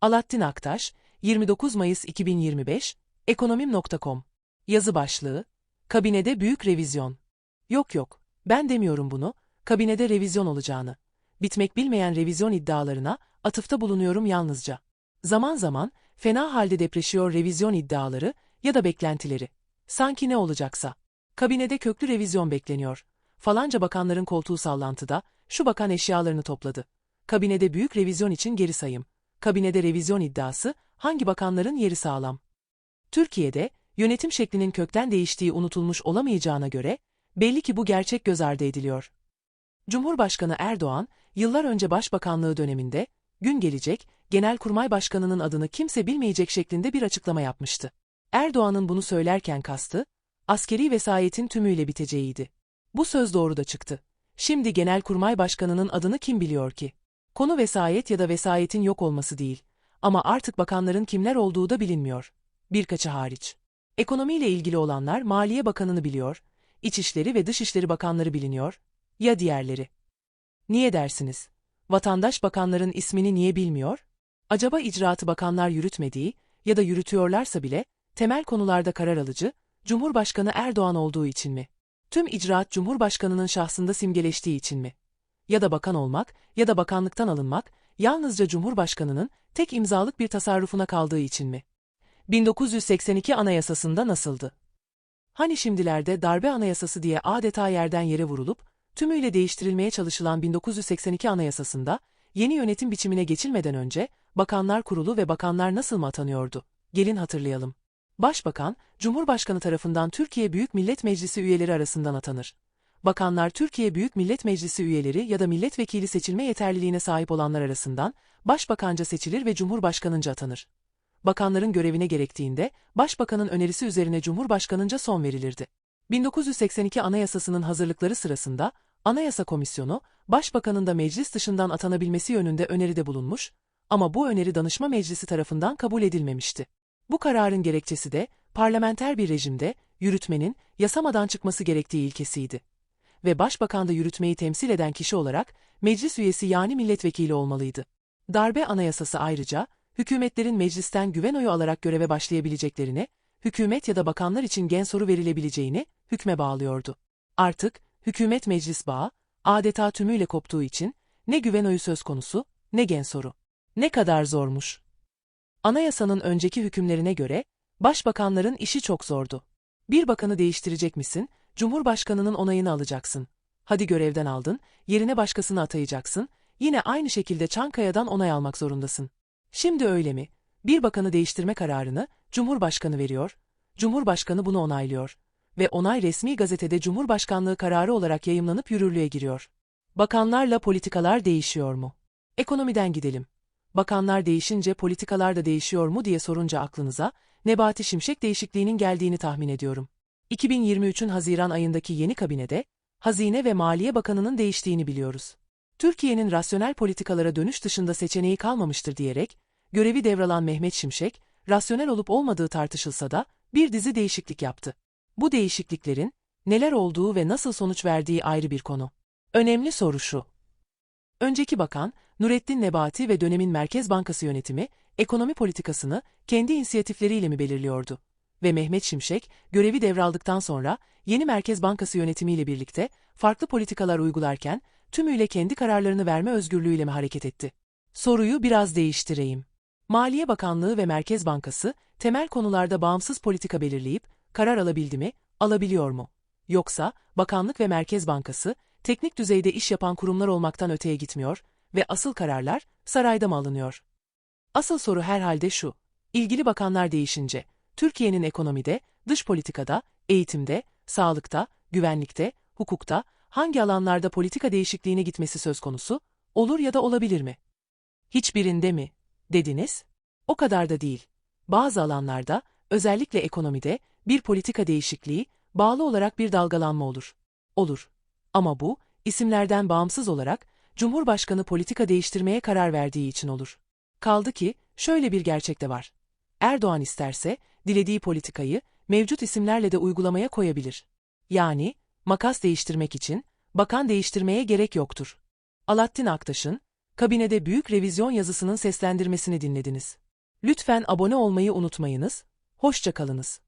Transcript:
Alaaddin Aktaş, 29 Mayıs 2025, ekonomim.com. Yazı başlığı, Kabinede büyük revizyon. Yok yok, ben demiyorum bunu, kabinede revizyon olacağını. Bitmek bilmeyen revizyon iddialarına atıfta bulunuyorum yalnızca. Zaman zaman fena halde depreşiyor revizyon iddiaları ya da beklentileri. Sanki ne olacaksa. Kabinede köklü revizyon bekleniyor. Falanca bakanların koltuğu sallantıda, şu bakan eşyalarını topladı. Kabinede büyük revizyon için geri sayım. Kabinede revizyon iddiası, hangi bakanların yeri sağlam? Türkiye'de, yönetim şeklinin kökten değiştiği unutulmuş olamayacağına göre, belli ki bu gerçek göz ardı ediliyor. Cumhurbaşkanı Erdoğan, yıllar önce başbakanlığı döneminde, gün gelecek, Genelkurmay Başkanı'nın adını kimse bilmeyecek şeklinde bir açıklama yapmıştı. Erdoğan'ın bunu söylerken kastı, askeri vesayetin tümüyle biteceğiydi. Bu söz doğru da çıktı. Şimdi Genelkurmay Başkanı'nın adını kim biliyor ki? Konu vesayet ya da vesayetin yok olması değil. Ama artık bakanların kimler olduğu da bilinmiyor. Birkaçı hariç. Ekonomiyle ilgili olanlar Maliye Bakanı'nı biliyor, İçişleri ve Dışişleri Bakanları biliniyor, ya diğerleri. Niye dersiniz? Vatandaş bakanların ismini niye bilmiyor? Acaba icraatı bakanlar yürütmediği ya da yürütüyorlarsa bile temel konularda karar alıcı, Cumhurbaşkanı Erdoğan olduğu için mi? Tüm icraat Cumhurbaşkanının şahsında simgeleştiği için mi? Ya da bakan olmak ya da bakanlıktan alınmak yalnızca Cumhurbaşkanının tek imzalık bir tasarrufuna kaldığı için mi? 1982 Anayasasında nasıldı? Hani şimdilerde darbe anayasası diye adeta yerden yere vurulup, tümüyle değiştirilmeye çalışılan 1982 Anayasasında, yeni yönetim biçimine geçilmeden önce, Bakanlar Kurulu ve bakanlar nasıl mı atanıyordu? Gelin hatırlayalım. Başbakan, Cumhurbaşkanı tarafından Türkiye Büyük Millet Meclisi üyeleri arasından atanır. Bakanlar Türkiye Büyük Millet Meclisi üyeleri ya da milletvekili seçilme yeterliliğine sahip olanlar arasından başbakanca seçilir ve cumhurbaşkanınca atanır. Bakanların görevine gerektiğinde başbakanın önerisi üzerine cumhurbaşkanınca son verilirdi. 1982 Anayasasının hazırlıkları sırasında Anayasa Komisyonu, başbakanın da meclis dışından atanabilmesi yönünde öneride bulunmuş ama bu öneri danışma meclisi tarafından kabul edilmemişti. Bu kararın gerekçesi de parlamenter bir rejimde yürütmenin yasamadan çıkması gerektiği ilkesiydi. Ve başbakan da yürütmeyi temsil eden kişi olarak meclis üyesi yani milletvekili olmalıydı. Darbe anayasası ayrıca hükümetlerin meclisten güven oyu alarak göreve başlayabileceklerini, hükümet ya da bakanlar için gen soru verilebileceğini hükme bağlıyordu. Artık hükümet meclis bağı adeta tümüyle koptuğu için ne güven oyu söz konusu ne gen soru. Ne kadar zormuş. Anayasanın önceki hükümlerine göre, başbakanların işi çok zordu. Bir bakanı değiştirecek misin, Cumhurbaşkanının onayını alacaksın. Hadi görevden aldın, yerine başkasını atayacaksın, yine aynı şekilde Çankaya'dan onay almak zorundasın. Şimdi öyle mi? Bir bakanı değiştirme kararını Cumhurbaşkanı veriyor, Cumhurbaşkanı bunu onaylıyor ve onay resmi gazetede Cumhurbaşkanlığı kararı olarak yayımlanıp yürürlüğe giriyor. Bakanlarla politikalar değişiyor mu? Ekonomiden gidelim bakanlar değişince politikalar da değişiyor mu diye sorunca aklınıza, Nebati Şimşek değişikliğinin geldiğini tahmin ediyorum. 2023'ün Haziran ayındaki yeni kabinede, Hazine ve Maliye Bakanı'nın değiştiğini biliyoruz. Türkiye'nin rasyonel politikalara dönüş dışında seçeneği kalmamıştır diyerek, görevi devralan Mehmet Şimşek, rasyonel olup olmadığı tartışılsa da bir dizi değişiklik yaptı. Bu değişikliklerin neler olduğu ve nasıl sonuç verdiği ayrı bir konu. Önemli soru şu. Önceki bakan, Nurettin Nebati ve dönemin Merkez Bankası yönetimi, ekonomi politikasını kendi inisiyatifleriyle mi belirliyordu? Ve Mehmet Şimşek, görevi devraldıktan sonra yeni Merkez Bankası yönetimiyle birlikte farklı politikalar uygularken tümüyle kendi kararlarını verme özgürlüğüyle mi hareket etti? Soruyu biraz değiştireyim. Maliye Bakanlığı ve Merkez Bankası temel konularda bağımsız politika belirleyip karar alabildi mi, alabiliyor mu? Yoksa bakanlık ve Merkez Bankası teknik düzeyde iş yapan kurumlar olmaktan öteye gitmiyor ve asıl kararlar sarayda mı alınıyor? Asıl soru herhalde şu, ilgili bakanlar değişince, Türkiye'nin ekonomide, dış politikada, eğitimde, sağlıkta, güvenlikte, hukukta, hangi alanlarda politika değişikliğine gitmesi söz konusu, olur ya da olabilir mi? Hiçbirinde mi? Dediniz? O kadar da değil. Bazı alanlarda, özellikle ekonomide, bir politika değişikliği, bağlı olarak bir dalgalanma olur. Olur. Ama bu, isimlerden bağımsız olarak, Cumhurbaşkanı politika değiştirmeye karar verdiği için olur. Kaldı ki, şöyle bir gerçek de var. Erdoğan isterse, dilediği politikayı, mevcut isimlerle de uygulamaya koyabilir. Yani, makas değiştirmek için, bakan değiştirmeye gerek yoktur. Alaaddin Aktaş'ın, kabinede büyük revizyon yazısının seslendirmesini dinlediniz. Lütfen abone olmayı unutmayınız. Hoşça kalınız.